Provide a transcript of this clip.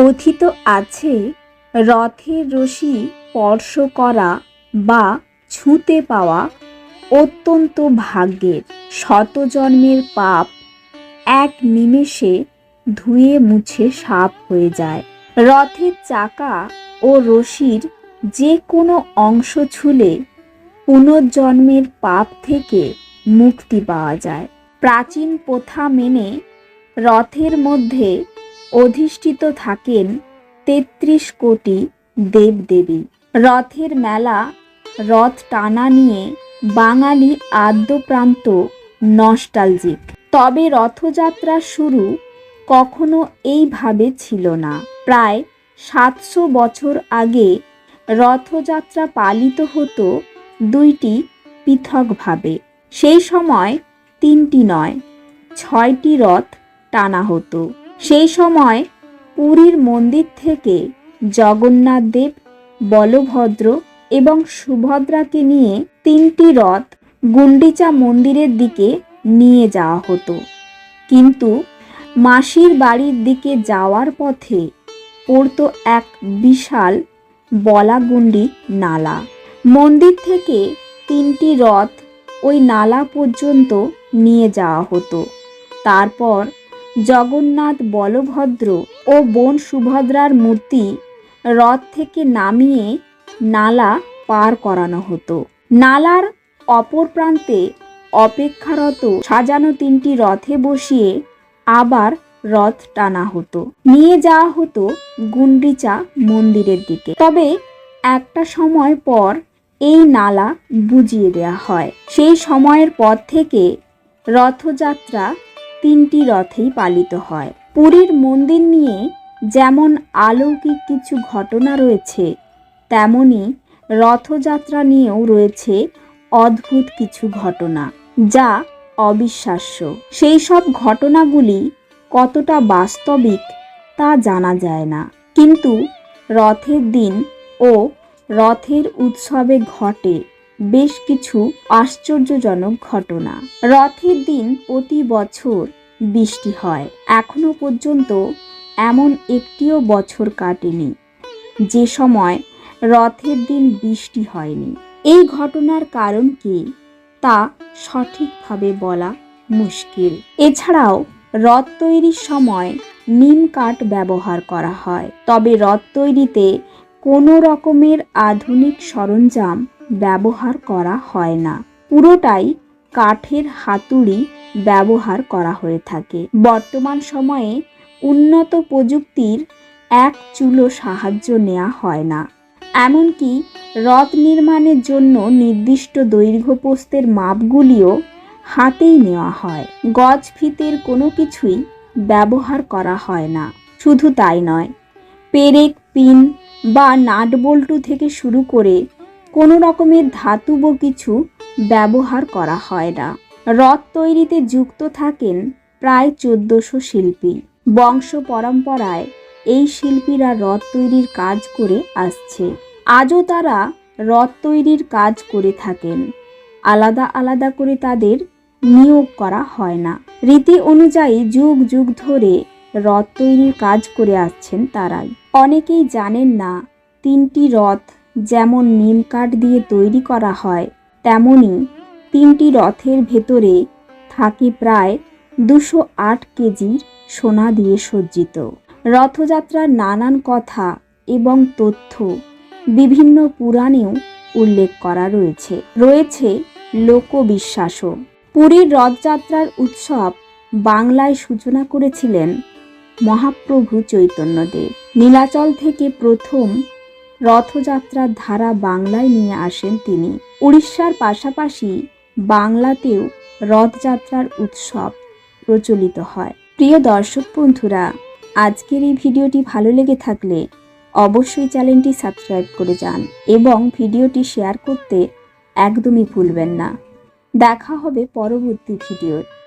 কথিত আছে রথের রশি স্পর্শ করা বা ছুঁতে পাওয়া অত্যন্ত ভাগ্যের শত জন্মের পাপ। এক নিমেষে ধুয়ে মুছে সাফ হয়ে যায়। রথের চাকা ও রশির যে কোনো অংশ ছুলে পুনর্জন্মের পাপ থেকে মুক্তি পাওয়া যায়। প্রাচীন প্রথা মেনে রথের মধ্যে অধিষ্ঠিত থাকেন তেত্রিশ কোটি দেবদেবী। রথের মেলা, রথ টানা নিয়ে বাঙালি আদ্যপ্রান্ত নস্টালজিক। তবে রথযাত্রা শুরু কখনো এইভাবে ছিল না। প্রায় সাতশো বছর আগে রথযাত্রা পালিত হতো দুইটি পৃথকভাবে সেই সময় তিনটি নয়, ছয়টি রথ টানা হতো। সেই সময় পুরীর মন্দির থেকে জগন্নাথ দেব, বলভদ্র এবং সুভদ্রাকে নিয়ে তিনটি রথ গুন্ডিচা মন্দিরের দিকে নিয়ে যাওয়া হতো। কিন্তু মাসির বাড়ির দিকে যাওয়ার পথে পড়তো এক বিশাল বলাগুন্ডি নালা। মন্দির থেকে তিনটি রথ ওই নালা পর্যন্ত নিয়ে যাওয়া হতো। তারপর জগন্নাথ বলভদ্র ও বোন সুভদ্রার মূর্তি রথ থেকে নামিয়ে নালা পার করানো হতো। নালার অপর প্রান্তে অপেক্ষারত সাজানো তিনটি রথে বসিয়ে আবার রথ টানা হতো। নিয়ে যাওয়া হতো গুন্ডিচা মন্দিরের দিকে। তবে একটা সময় পর এই নালা বুঝিয়ে দেয়া হয়। সেই সময়ের পর থেকে রথযাত্রা তিনটি রথেই পালিত হয়। পুরীর মন্দির নিয়ে যেমন আলৌকিক কিছু ঘটনা রয়েছে, তেমনি রথযাত্রা নিয়েও রয়েছে অদ্ভুত কিছু ঘটনা যা অবিশ্বাস্য। সেই সব ঘটনাগুলি কতটা বাস্তবিক তা জানা যায় না। কিন্তু রথের দিন ও রথের উৎসবে ঘটে বেশ কিছু আশ্চর্যজনক ঘটনা। রথের দিন প্রতি বছর বৃষ্টি হয়। এখনও পর্যন্ত এমন একটিও বছর কাটেনি। যে সময় রথের দিন বৃষ্টি হয়নি। এই ঘটনার কারণ কি? তা সঠিকভাবে বলা মুশকিল। এছাড়াও রথ তৈরির সময় নিম কাঠ ব্যবহার করা হয়। তবে রথ তৈরিতে কোনো রকমের আধুনিক সরঞ্জাম ব্যবহার করা হয় না। পুরোটাই কাঠের হাতুড়ি ব্যবহার করা হয়ে থাকে। বর্তমান সময়ে উন্নত প্রযুক্তির এক চুলো সাহায্য নেওয়া হয় না। এমনকি রথ নির্মাণের জন্য নির্দিষ্ট দৈর্ঘ্য পোস্তের মাপগুলিও হাতেই নেওয়া হয়। গজ ফিতের কোনো কিছুই ব্যবহার করা হয় না। শুধু তাই নয়, পেরেক, পিন বা নাট বল্টু থেকে শুরু করে কোনো রকমের ধাতুব কিছু ব্যবহার করা হয় না। রথ তৈরিতে যুক্ত থাকেন প্রায় চোদ্দশো শিল্পী। বংশ পরম্পরায় এই শিল্পীরা রথ তৈরির কাজ করে আসছে। আজও তারা রথ তৈরির কাজ করে থাকেন। আলাদা আলাদা করে তাদের নিয়োগ করা হয় না। রীতি অনুযায়ী যুগ যুগ ধরে রথ তৈরির কাজ করে আসছেন তারাই। অনেকেই জানেন না, তিনটি রথ যেমন নিম কাঠ দিয়ে তৈরি করা হয়, তেমনি তিনটি রথের ভেতরে থাকে প্রায় দুশো আট কেজির সোনা দিয়ে সজ্জিত। রথযাত্রার নানান কথা এবং তথ্য বিভিন্ন পুরাণেও উল্লেখ করা রয়েছে। রয়েছে লোকবিশ্বাসও। পুরীর রথযাত্রার উৎসব বাংলায় সূচনা করেছিলেন মহাপ্রভু চৈতন্যদেব। নীলাচল থেকে প্রথম রথযাত্রার ধারা বাংলায় নিয়ে আসেন তিনি। উড়িষ্যার পাশাপাশি বাংলাতেও রথযাত্রার উৎসব প্রচলিত হয়। প্রিয় দর্শক বন্ধুরা, আজকের এই ভিডিওটি ভালো লেগে থাকলে অবশ্যই চ্যানেলটি সাবস্ক্রাইব করে যান এবং ভিডিওটি শেয়ার করতে একদমই ভুলবেন না। দেখা হবে পরবর্তী ভিডিওর